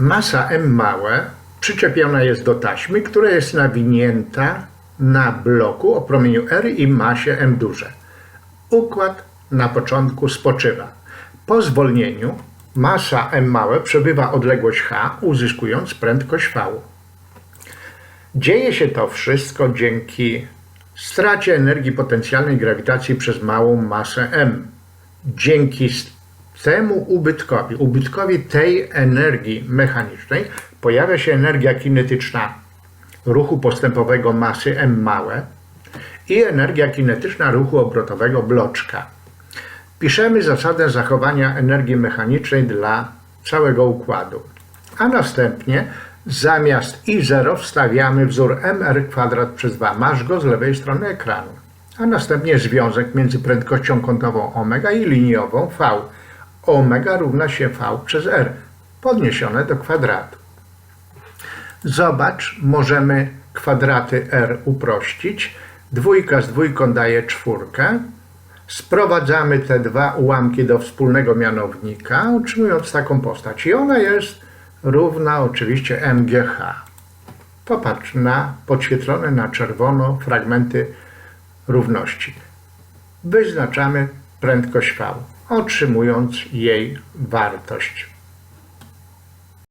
Masa M małe przyczepiona jest do taśmy, która jest nawinięta na bloku o promieniu R i masie M duże. Układ na początku spoczywa. Po zwolnieniu masa M małe przebywa odległość h, uzyskując prędkość v. Dzieje się to wszystko dzięki stracie energii potencjalnej grawitacji przez małą masę m. Dzięki temu ubytkowi, ubytkowi tej energii mechanicznej, pojawia się energia kinetyczna ruchu postępowego masy m małe i energia kinetyczna ruchu obrotowego bloczka. Piszemy zasadę zachowania energii mechanicznej dla całego układu. A następnie zamiast I0 wstawiamy wzór mr kwadrat przez 2. Masz go z lewej strony ekranu. A następnie związek między prędkością kątową omega i liniową v. Omega równa się v przez r, podniesione do kwadratu. Zobacz, możemy kwadraty r uprościć. Dwójka z dwójką daje czwórkę. Sprowadzamy te dwa ułamki do wspólnego mianownika, utrzymując taką postać. I ona jest równa oczywiście mgh. Popatrz na podświetlone na czerwono fragmenty równości. Wyznaczamy prędkość v, otrzymując jej wartość.